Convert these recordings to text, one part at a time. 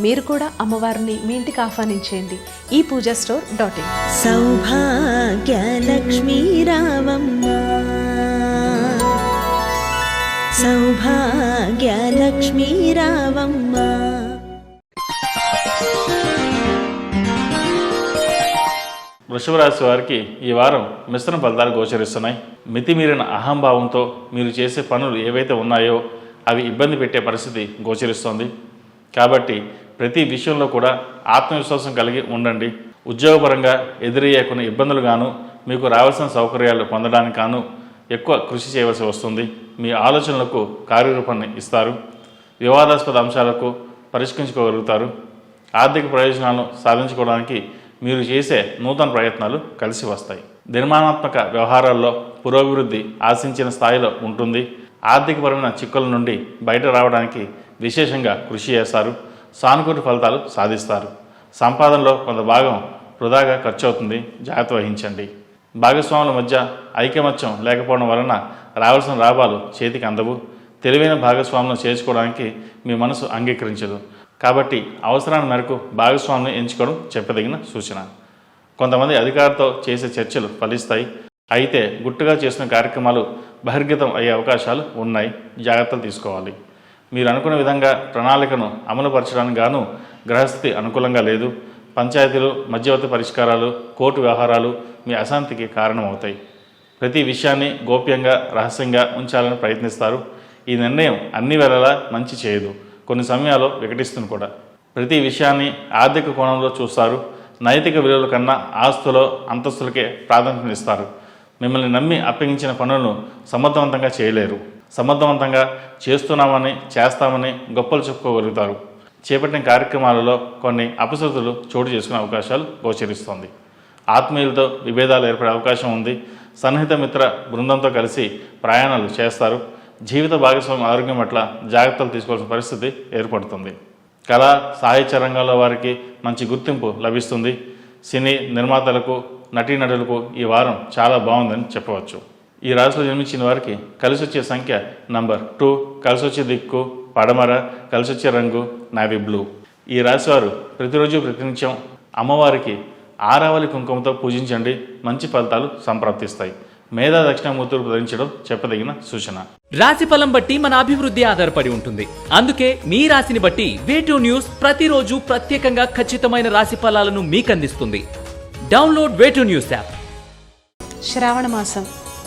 మీరు కూడా అమ్మవారిని మీ ఇంటికి ఆహ్వానించేయండి. ఈ Pooja store dot in. Saubhagyalakshmi రావమ్మ. సౌభాగ్యలక్ష్మీ రావమ్మ. వృషభ రాశి వారికి ఈ వారం మిశ్రమ ఫలితాలు గోచరిస్తున్నాయి. మితిమీరిన అహంభావంతో మీరు చేసే పనులు ఏవైతే ఉన్నాయో అవి ఇబ్బంది పెట్టే పరిస్థితి గోచరిస్తోంది. కాబట్టి ప్రతి విషయంలో కూడా ఆత్మవిశ్వాసం కలిగి ఉండండి. ఉద్యోగపరంగా ఎదురయ్యే కొన్ని ఇబ్బందులు గాను మీకు రావాల్సిన సౌకర్యాలు పొందడానికి గాను ఎక్కువ కృషి చేయవలసి వస్తుంది. మీ ఆలోచనలకు కార్యరూపాన్ని ఇస్తారు. వివాదాస్పద అంశాలకు పరిష్కరించుకోగలుగుతారు. ఆర్థిక ప్రయోజనాలను సాధించుకోవడానికి మీరు చేసే నూతన ప్రయత్నాలు కలిసి వస్తాయి. నిర్మాణాత్మక వ్యవహారాల్లో పురోభివృద్ధి ఆశించిన స్థాయిలో ఉంటుంది. ఆర్థికపరమైన చిక్కుల నుండి బయట రావడానికి విశేషంగా కృషి చేస్తారు. సానుకూల ఫలితాలు సాధిస్తారు. సంపాదనలో కొంత భాగం వృధాగా ఖర్చు అవుతుంది జాగ్రత్త వహించండి. భాగస్వాముల మధ్య ఐకమత్యం లేకపోవడం వలన రావాల్సిన లాభాలు చేతికి అందవు. తెలివైన భాగస్వాములను చేర్చుకోవడానికి మీ మనసు అంగీకరించదు. కాబట్టి అవసరాన్ని మేరకు భాగస్వామిని ఎంచుకోవడం చెప్పదగిన సూచన. కొంతమంది అధికారితో చేసే చర్చలు ఫలిస్తాయి. అయితే గుట్టుగా చేసిన కార్యక్రమాలు బహిర్గతం అయ్యే అవకాశాలు ఉన్నాయి. జాగ్రత్తలు తీసుకోవాలి. మీరు అనుకున్న విధంగా ప్రణాళికను అమలుపరచడానికి గాను గ్రహస్థితి అనుకూలంగా లేదు. పంచాయతీలు మధ్యవర్తి పరిష్కారాలు కోర్టు వ్యవహారాలు మీ అశాంతికి కారణమవుతాయి. ప్రతి విషయాన్ని గోప్యంగా రహస్యంగా ఉంచాలని ప్రయత్నిస్తారు. ఈ నిర్ణయం అన్ని వేళలా మంచి చేయదు. కొన్ని సమయాల్లో వికటిస్తుంది కూడా. ప్రతి విషయాన్ని ఆర్థిక కోణంలో చూస్తారు. నైతిక విలువల కన్నా ఆస్తులో అంతస్తులకే ప్రాధాన్యతనిస్తారు. మిమ్మల్ని నమ్మి అప్పగించిన పనులను సమర్థవంతంగా చేయలేరు. సమర్థవంతంగా చేస్తున్నామని చేస్తామని గొప్పలు చెప్పుకోగలుగుతారు. చేపట్టిన కార్యక్రమాలలో కొన్ని అపశృతులు చోటు చేసుకునే అవకాశాలు గోచరిస్తోంది. ఆత్మీయులతో విభేదాలు ఏర్పడే అవకాశం ఉంది. సన్నిహిత మిత్ర బృందంతో కలిసి ప్రయాణాలు చేస్తారు. జీవిత భాగస్వామి ఆరోగ్యం పట్ల జాగ్రత్తలు తీసుకోవాల్సిన పరిస్థితి ఏర్పడుతుంది. కళ సాహిత్య రంగంలో వారికి మంచి గుర్తింపు లభిస్తుంది. సినీ నిర్మాతలకు నటీనటులకు ఈ వారం చాలా బాగుందని చెప్పవచ్చు. ఈ రాశిలో జన్మించిన వారికి కలిసి వచ్చే సంఖ్య నంబర్ టూ కలిసి వచ్చే దిక్కు పడమర కలిసి వచ్చే రంగు నావీ బ్లూ. ఈ రాశి వారు ప్రతిరోజు ప్రతినిత్యం అమ్మవారికి ఆరావళి కుంకుమతో పూజించండి. మంచి ఫలితాలు సంప్రాప్తిస్తాయి. మేధా దక్షిణామూర్తులు ధరించడం చెప్పదగిన సూచన. రాశి ఫలం బట్టి మన అభివృద్ధి ఆధారపడి ఉంటుంది. అందుకే మీ రాశిని బట్టి వేటూ న్యూస్ ప్రతిరోజు ప్రత్యేకంగా ఖచ్చితమైన రాశి ఫలాలను మీకు అందిస్తుంది డౌన్లోడ్ వేటూ న్యూస్ యాప్ శ్రావణ మాసం.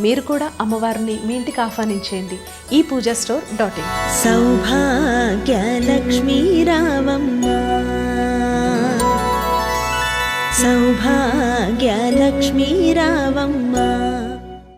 మీరు కూడా అమ్మవారిని మీ ఇంటికి ఆహ్వానించేయండి. ఈ Pooja store dot in. Saubhagyalakshmi Ravamma Saubhagyalakshmi Ravamma